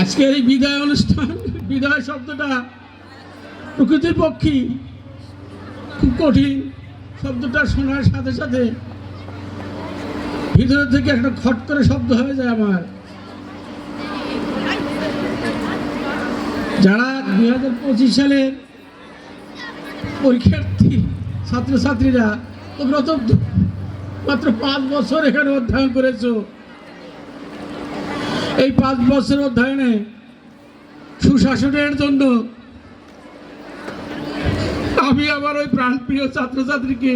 আজকের এই বিদায় অনুষ্ঠান, বিদায় শব্দটা প্রকৃতির পক্ষে খুব কঠিন। শব্দটা শোনার সাথে সাথে ভিতর থেকে একটা খট করে শব্দ হয়ে যায় আমার। যারা দুই হাজার পঁচিশ সালের পরীক্ষার্থী, ছাত্রছাত্রীরা তোমরা তো মাত্র পাঁচ বছর এখানে অধ্যয়ন করেছ। এই পাঁচ বছর অধ্যয়নে সুশাসনের জন্য আমি আমার ওই প্রাণপ্রিয় ছাত্রছাত্রীকে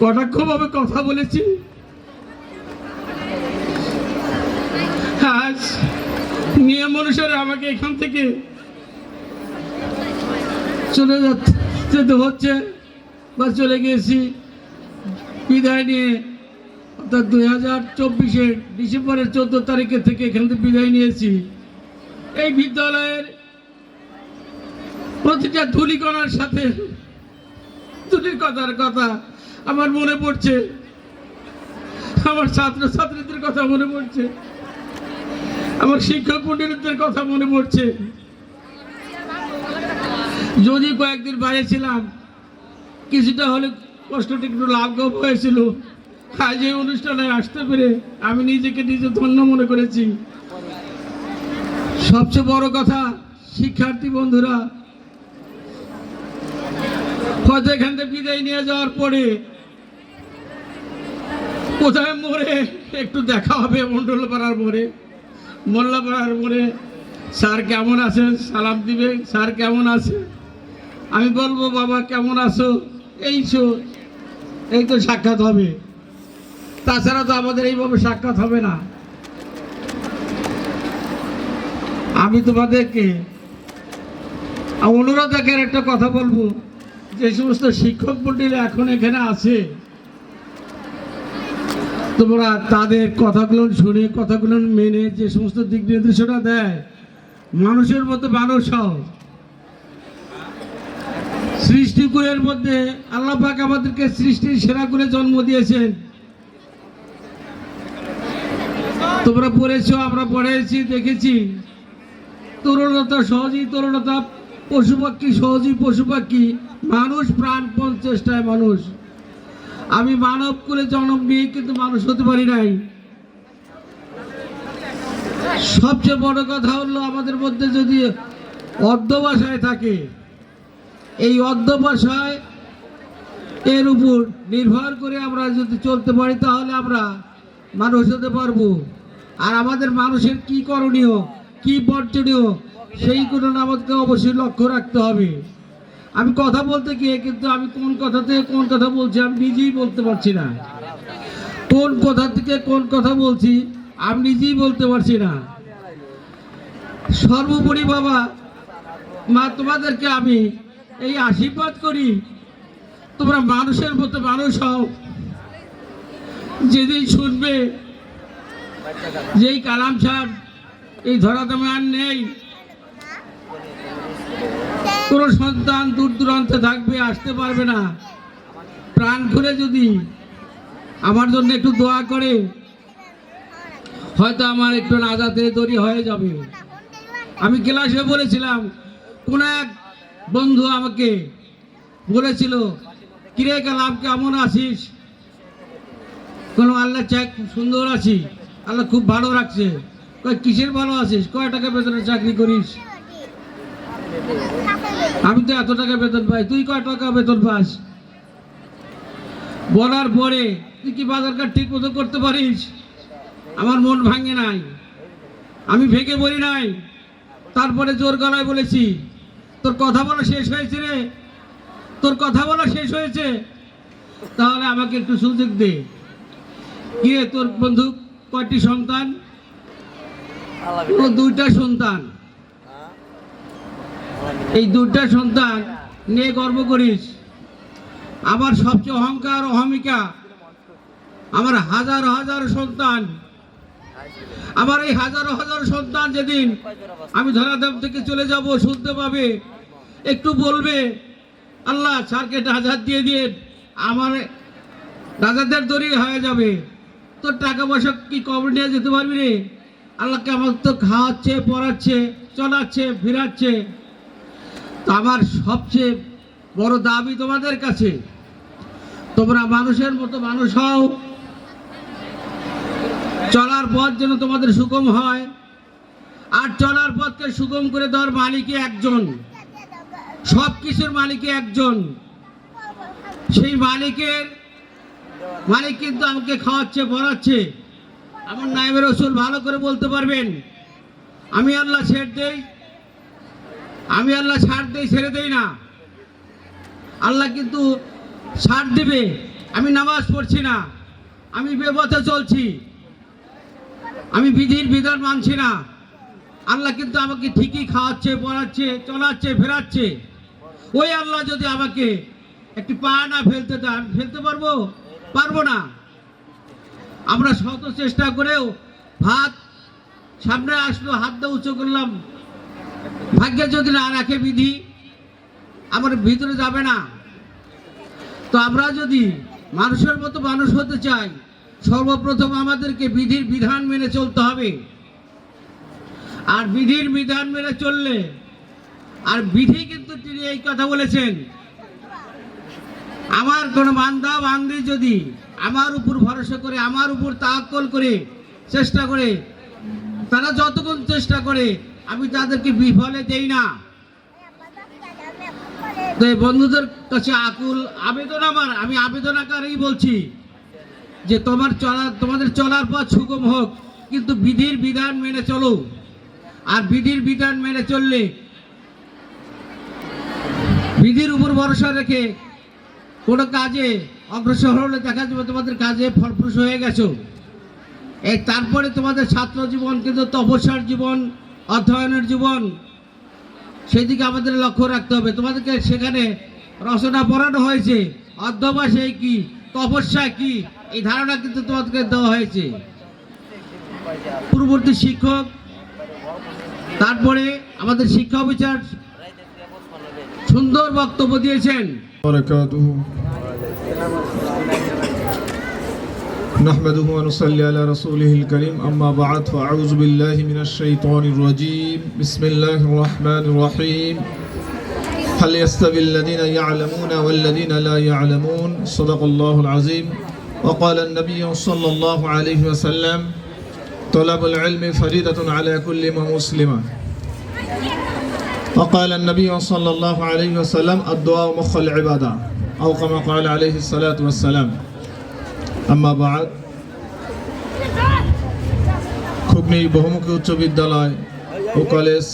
কটাক্ষভাবে কথা বলেছি। আজ নিয়ম অনুসারে আমাকে এখান থেকে চলে যাচ্ছে হচ্ছে বা চলে গিয়েছি। বিদায় নিয়ে অর্থাৎ দুই হাজার চব্বিশের ডিসেম্বরের চোদ্দ তারিখের থেকে এখান থেকে বিদায় নিয়েছি। এই বিদ্যালয়ের প্রতিটা ধুলিকণার সাথে ধুলির কথার কথা আমার মনে পড়ছে। আমার ছাত্র ছাত্রীদের কথা মনে পড়ছে। আমার শিক্ষক মন্ডলীদের কথা মনে পড়ছে। যদি কয়েকদিন বাইরে ছিলাম, কিছুটা হলে কষ্টটা একটু লাভগব হয়েছিল। আজ এই অনুষ্ঠানে আসতে পেরে আমি নিজেকে নিজে ধন্য মনে করেছি। সবচেয়ে বড় কথা, শিক্ষার্থী বন্ধুরা, হয়তো এখান থেকে বিদায় নিয়ে যাওয়ার পরে কোথায় মোড়ে একটু দেখা হবে মন্ডল পাড়ার মোড়ে। মোল্লা পাড়ার মোড়ে। স্যার কেমন আছেন? সালাম দিবে। স্যার কেমন আছে? আমি বলব, বাবা কেমন আছো? এই এই তো সাক্ষাৎ হবে। তাছাড়া তো আমাদের এইভাবে সাক্ষাৎ হবে না। আমি তোমাদেরকে অনুরোধ একের একটা কথা বলব। যে সমস্ত শিক্ষক মন্ডলী এখন এখানে আছে, তোমরা তাদের কথাগুলো শুনে, কথাগুলো মেনে যে সমস্ত দিক নির্দেশনা দেয়, মানুষের মতো মানুষ হও। সৃষ্টিকুলের মধ্যে আল্লাহ পাক আমাদেরকে সৃষ্টির সেরা করে জন্ম দিয়েছেন। তোমরা পড়েছো, আমরা পড়েছি, দেখেছি। তরুণতা সহজেই তরুণতা, পশু পাখি সহজেই পশু পাখি। মানুষ প্রাণপণ চেষ্টায় মানুষ। আমি মানব কুলে জন্ম নিয়ে কিন্তু মানুষ হতে পারি নাই। সবচেয়ে বড় কথা হলো, আমাদের মধ্যে যদি অর্ধবাসায় থাকে, এই অর্ধবাসায় এর উপর নির্ভর করে আমরা যদি চলতে পারি, তাহলে আমরা মানুষ হতে পারব। আর আমাদের মানুষের কি করণীয়, কি বর্জনীয়, সেই সেইগুলো আমাদেরকে অবশ্যই লক্ষ্য রাখতে হবে। আমি কথা বলতে গিয়ে কিন্তু আমি কোন কথা থেকে কোন কথা বলছি আমি নিজেই বলতে পারছি না। কোন কথা থেকে কোন কথা বলছি আমি নিজেই বলতে পারছি না। সর্বোপরি বাবা, মা, তোমাদেরকে আমি এই আশীর্বাদ করি, তোমরা মানুষের মতো মানুষ হও। যেদিন শুনবে যেই কালাম সাহেব, এই ধরাধামে আর নেই। কোন সন্তান দূর দূরান্তে থাকবে, আসতে পারবে না। প্রাণ খুলে যদি আমার জন্য একটু দোয়া করে, হয়তো আমার একটু নাজাতে তৈরি হয়ে যাবে। আমি ক্লাসে বলেছিলাম, কোন এক বন্ধু আমাকে বলেছিল, কিরে কালাম, কেমন আছিস? কোনো আল্লাহ খুব সুন্দর আছি আল্লাহ খুব ভালো রাখছে। কয় কিসের ভালো আছিস? কয় টাকা বেতনে চাকরি করিস? আমি তো এত টাকা বেতন পাই। তুই কয় টাকা বেতন পাস? বলার পরে তুই কি বাজার কাট ঠিক মতো করতে পারিস? আমার মন ভাঙে নাই। আমি ভেঙে বলি নাই। তারপরে জোর গলায় বলেছি তোর কথা বলা শেষ হয়েছে রে। তোর কথা বলা শেষ হয়েছে। তাহলে আমাকে একটু সুযোগ দে। রে, তোর বন্ধু? কয়টি সন্তান? দুইটা সন্তান। এই দুইটা সন্তান নিয়ে গর্ব করিস। আমার সবচেয়ে অহংকার অহমিকা আমার হাজার হাজার সন্তান। আমার এই হাজার হাজার সন্তান যেদিন আমি ধরাধাম থেকে চলে যাব শুনতে পাবে একটু বলবে আল্লাহ স্যারকে হাজার দিয়ে দিয়ে আমার রাজাদের দড়ি হয়ে যাবে। তোর টাকা পয়সা কি কবর নিয়ে যেতে পারবি রে? আল্লাহকে আমার তো খাওয়াচ্ছে, পড়াচ্ছে, চলাচ্ছে, ফিরাচ্ছে। তো আমার সবচেয়ে বড় দাবি তোমাদের কাছে। তোমরা মানুষের মতো মানুষ হও। চলার পথ যেন তোমাদের সুগম হয়। আর চলার পথকে সুগম করে দেওয়ার মালিকই একজন। সব কিছুর মালিকই একজন। সেই মালিকের মালিক কিন্তু আমাকে খাওয়াচ্ছে, পড়াচ্ছে। আমার নাইবের রসুল ভালো করে বলতে পারবেন। আমি আল্লাহ ছেড় দেই। আমি আল্লাহ ছাড় দেই, ছেড়ে দেই না। আল্লাহ কিন্তু ছাড় দেবে। আমি নামাজ পড়ছি না। আমি বেপথে চলছি। আমি বিধির বিধান মানছি না। আল্লাহ কিন্তু আমাকে ঠিকই খাওয়াচ্ছে, পড়াচ্ছে, চলাচ্ছে, ফেরাচ্ছে। ওই আল্লাহ যদি আমাকে একটি পা না ফেলতে দেন, ফেলতে পারব? পারব না। আমরা শত চেষ্টা করেও ভাত সামনে আসলো, হাত দিয়ে উঁচু করলাম। ভাগ্যে যদি না রাখে বিধি, আমার ভিতরে যাবে না। তো আমরা যদি মানুষের মতো মানুষ হতে চাই, সর্বপ্রথম আমাদেরকে বিধির বিধান মেনে চলতে হবে। আর বিধির বিধান মেনে চললে, আর বিধি কিন্তু তিনি এই কথা বলেছেন আমার কোনো বান্দা, বান্দি যদি আমার উপর ভরসা করে, আমার উপর তাক্কল করে, চেষ্টা করে, তারা যতক্ষণ চেষ্টা করে, আমি তাদেরকে বিফলে দেই না। বন্ধুদের কাছে আকুল আবেদন আমার, আমি আবেদন আকারেই বলছি যে তোমার চলা, তোমাদের চলার পথ সুগম হোক, কিন্তু বিধির বিধান মেনে চলো। আর বিধির বিধান মেনে চললে, বিধির উপর ভরসা রেখে কোনো কাজে অগ্রসর হলে দেখা যাবে তোমাদের কাজে ফলপ্রসূ হয়ে গেছো। এই তারপরে তোমাদের ছাত্র জীবন, কিন্তু তপস্যার জীবন, অধ্যয়নের জীবন, সেদিকে আমাদের লক্ষ্য রাখতে হবে। তোমাদেরকে সেখানে রচনা পড়ানো হয়েছে। অধ্যবাসে কি, তপস্যা কি, এই ধারণা কিন্তু তোমাদেরকে দেওয়া হয়েছে। পূর্ববর্তী শিক্ষক, তারপরে আমাদের শিক্ষা বিচার সুন্দর বক্তব্য দিয়েছেন وبركاته نحمده ونصلي على رسوله الكريم أما بعد فأعوذ بالله من الشيطان الرجيم بسم الله الرحمن الرحيم هل يستوي الذين يعلمون والذين لا يعلمون صدق الله العظيم وقال النبي صلى الله عليه وسلم طلب العلم فريدة على كل مسلم وقال النبي صلى الله عليه وسلم الدعاء مخ العبادة أو كما قال عليه الصلاة والسلام أما بعد খুবনি বহুমুখী উচ্চ বিদ্যালয় ও কলেজ